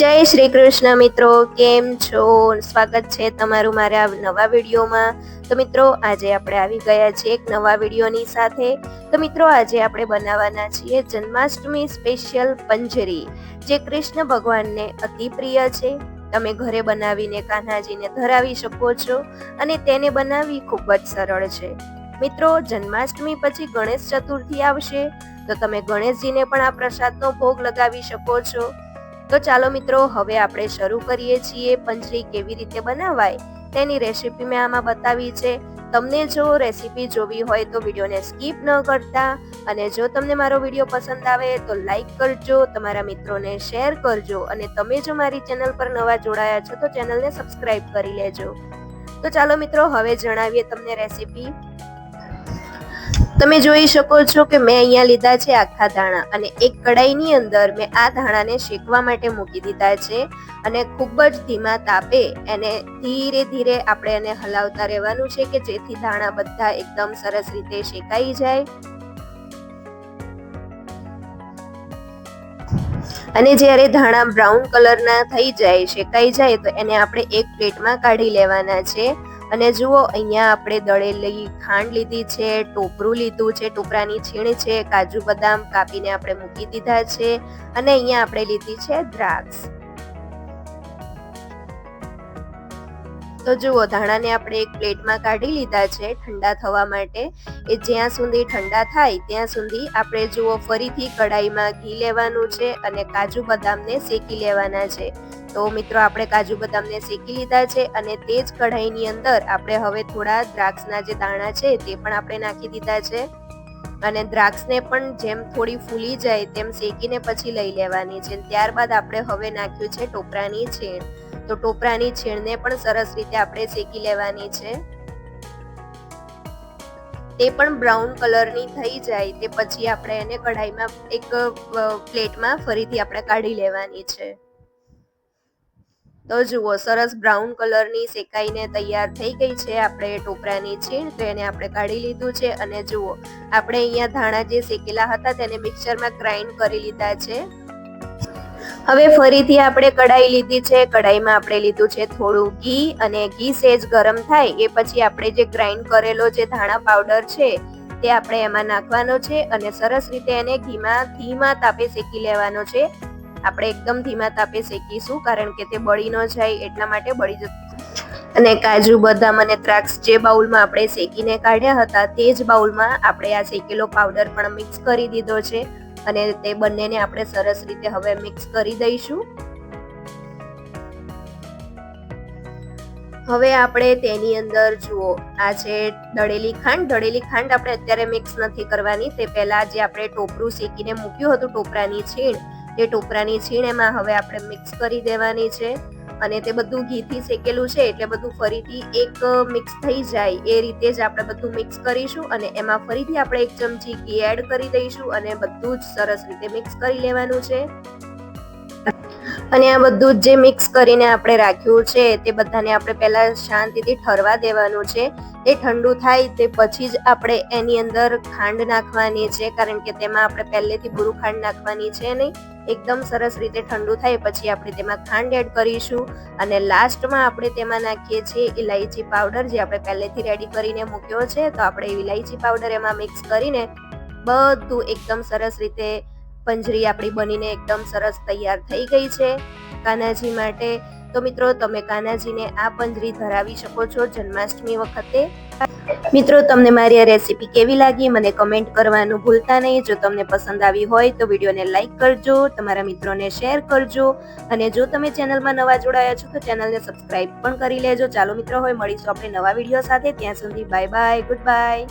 જય શ્રી કૃષ્ણ મિત્રો, કેમ છો? સ્વાગત છે તમારું મારા નવા વિડીયોમાં. તો મિત્રો, આજે આપણે આવી ગયા છીએ એક નવા વિડીયોની સાથે. તો મિત્રો, આજે આપણે બનાવવાના છીએ જન્માષ્ટમી સ્પેશિયલ પંજરી, જે કૃષ્ણ ભગવાનને અતિ પ્રિય છે. તમે ઘરે બનાવીને કાન્હાજીને ધરાવી શકો છો અને તેને બનાવવી ખૂબ જ સરળ છે. મિત્રો, જન્માષ્ટમી પછી ગણેશ ચતુર્થી આવશે. તો તમે ગણેશજીને પણ આ પ્રસાદનો ભોગ લગાવી શકો છો. તો ચાલો મિત્રો, હવે આપણે શરૂ કરીએ છીએ પંજરી કેવી રીતે બનાવાય તેની રેસીપી મેં આમાં બતાવી છે. તમને જો રેસીપી જોવી હોય તો વિડીયોને સ્કીપ ન કરતા અને જો તમને મારો વીડિયો પસંદ આવે તો લાઈક કરજો, તમારા મિત્રોને શેર કરજો અને તમે જો મારી ચેનલ પર નવા જોડાયા છો તો ચેનલને સબસ્ક્રાઇબ કરી લેજો. તો ચાલો મિત્રો, હવે જણાવીએ તમને રેસીપી તમે જોઈ શકો છો કે મેં અહીંયા લીધા છે આખા ધાણા અને એક કડાઈની અંદર મેં આ ધાણાને શેકવા માટે મૂકી દીધા છે અને ખૂબ જ ધીમા તાપે એને ધીરે ધીરે આપણે એને હલાવતા રહેવાનું છે કે જેથી ધાણા બધા એકદમ સરસ રીતે શેકાઈ જાય. અને જ્યારે ધાણા બ્રાઉન કલરના થઈ જાય, શેકાઈ જાય તો એને આપણે એક પ્લેટમાં કાઢી લેવાના છે. અને જુઓ, અહીંયા આપણે દળેલી ખાંડ લીધી છે, ટોપરું લીધું છે, ટોપરાની છીણ છે, કાજુ બદામ કાપીને આપણે મૂકી દીધા છે અને અહીંયા આપણે લીધી છે દ્રાક્ષ. તો જુઓ, ધાણાને આપણે એક પ્લેટમાં કાઢી લીધા છે ઠંડા થવા માટે. એ જ્યાં સુધી ઠંડા થાય, ત્યાં સુધી આપણે જુઓ, ફરીથી કડાઈમાં ઘી લેવાનું છે અને કાજુ બદામને શેકી લેવાના છે. તો મિત્રો, આપણે કાજુ બદામને શેકી લીધા છે અને તે જ કઢાઈની અંદર આપણે હવે થોડા દ્રાક્ષના જે દાણા છે તે પણ આપણે નાખી દીધા છે. અને દ્રાક્ષને પણ જેમ થોડી ફૂલી જાય તેમ શેકીને પછી લઈ લેવાની છે. ત્યારબાદ આપણે હવે નાખ્યું છે ટોપરાની છીણ. તો ટોપરાની છીણને પણ સરસ રીતે આપણે શેકી લેવાની છે. તે પણ બ્રાઉન કલરની થઈ જાય તે પછી આપણે એને કઢાઈમાં એક પ્લેટમાં ફરીથી આપણે કાઢી લેવાની છે. તો જુઓ, સરસ બ્રાઉન કલરની શેકાઈને તૈયાર થઈ ગઈ છે આપણે ટોપરાની છીણ, તો એને આપણે કાઢી લીધું છે અને જુઓ, આપણે અહીંયા ધાણા જે શેકેલા હતા તેને મિક્સરમાં ગ્રાઇન્ડ કરી લીધા છે. હવે ફરીથી આપણે કઢાઈ લીધી છે, કઢાઈમાં આપણે લીધું છે થોડું ઘી અને ઘી સેજ ગરમ થાય એ પછી આપણે જે ગ્રાઇન્ડ કરેલો જે ધાણા પાવડર છે તે આપણે એમાં નાખવાનો છે અને સરસ રીતે એને ઘીમાં ધીમા તાપે શેકી લેવાનો છે. આપણે એકદમ ધીમા તાપે શેકીશું, કારણ કે તે બળી ન જાય એટલા માટે બળી જતું અને કાજુ, બદામ અને દ્રાક્ષ જે બાઉલમાં આપણે શેકીને કાઢ્યા હતા, તે જ બાઉલમાં આપણે આ શેકેલો પાવડર પણ મિક્સ કરી દીધો છે. અને તે બંનેને આપણે સરસ રીતે હવે મિક્સ કરી દઈશું. હવે આપણે તેની અંદર જુઓ, આ છે દળેલી ખાંડ. દળેલી ખાંડ આપણે અત્યારે મિક્સ નથી કરવાની. તે પહેલા જે આપણે ટોપરું શેકીને મૂક્યું હતું, ટોપરાની છીણ તે ટોપરાની છીણ એમાં હવે આપણે મિક્સ કરી દેવાની છે. અને તે બધું ઘીથી શેકેલું છે એટલે બધું ફરીથી એક મિક્સ થઈ જાય. એ રીતે જ આપણે બધું મિક્સ કરીશું અને એમાં ફરીથી આપણે એક ચમચી ઘી એડ કરી દઈશું અને બધું જ સરસ રીતે મિક્સ કરી લેવાનું છે. અને આ બધું જ મિક્સ કરીને આપણે રાખ્યું છે, તે બધાને આપણે પહેલા શાંતિથી ઠરવા દેવાનું છે. એ ઠંડુ થાય તે પછી જ આપણે એની અંદર ખાંડ નાખવાની છે, કારણ કે તેમાં આપણે પહેલેથી પૂરું ખાંડ નાખવાની છે નહીં. એકદમ સરસ રીતે ઠંડુ થાય પછી આપણે તેમાં ખાંડ એડ કરીશું અને લાસ્ટમાં આપણે તેમાં નાખીએ છીએ ઇલાયચી પાવડર જે આપણે પહેલેથી રેડી કરીને મૂક્યો છે. તો આપણે ઇલાયચી પાવડર એમાં મિક્સ કરીને બધું એકદમ સરસ રીતે પંજરી આપણી બનીને એકદમ સરસ તૈયાર થઈ ગઈ છે. કાનાજી માટે તો મિત્રો તમે કાનાજીને આ પંજરી ધરાવી શકો છો જન્માષ્ટમી વખતે. મિત્રો તમને મારી આ રેસીપી કેવી લાગી મને કમેન્ટ કરવાનું ભૂલતા નહીં. જો તમને પસંદ આવી હોય તો વિડીયોને લાઇક કરજો, તમારા મિત્રોને શેર કરજો અને જો તમે ચેનલમાં નવા જોડાયા છો તો ચેનલને સબસ્ક્રાઇબ પણ કરી લેજો. ચાલો મિત્રો હોય મળીશું આપણે નવા વીડિયો સાથે. ત્યાં સુધી બાય બાય, ગુડ બાય.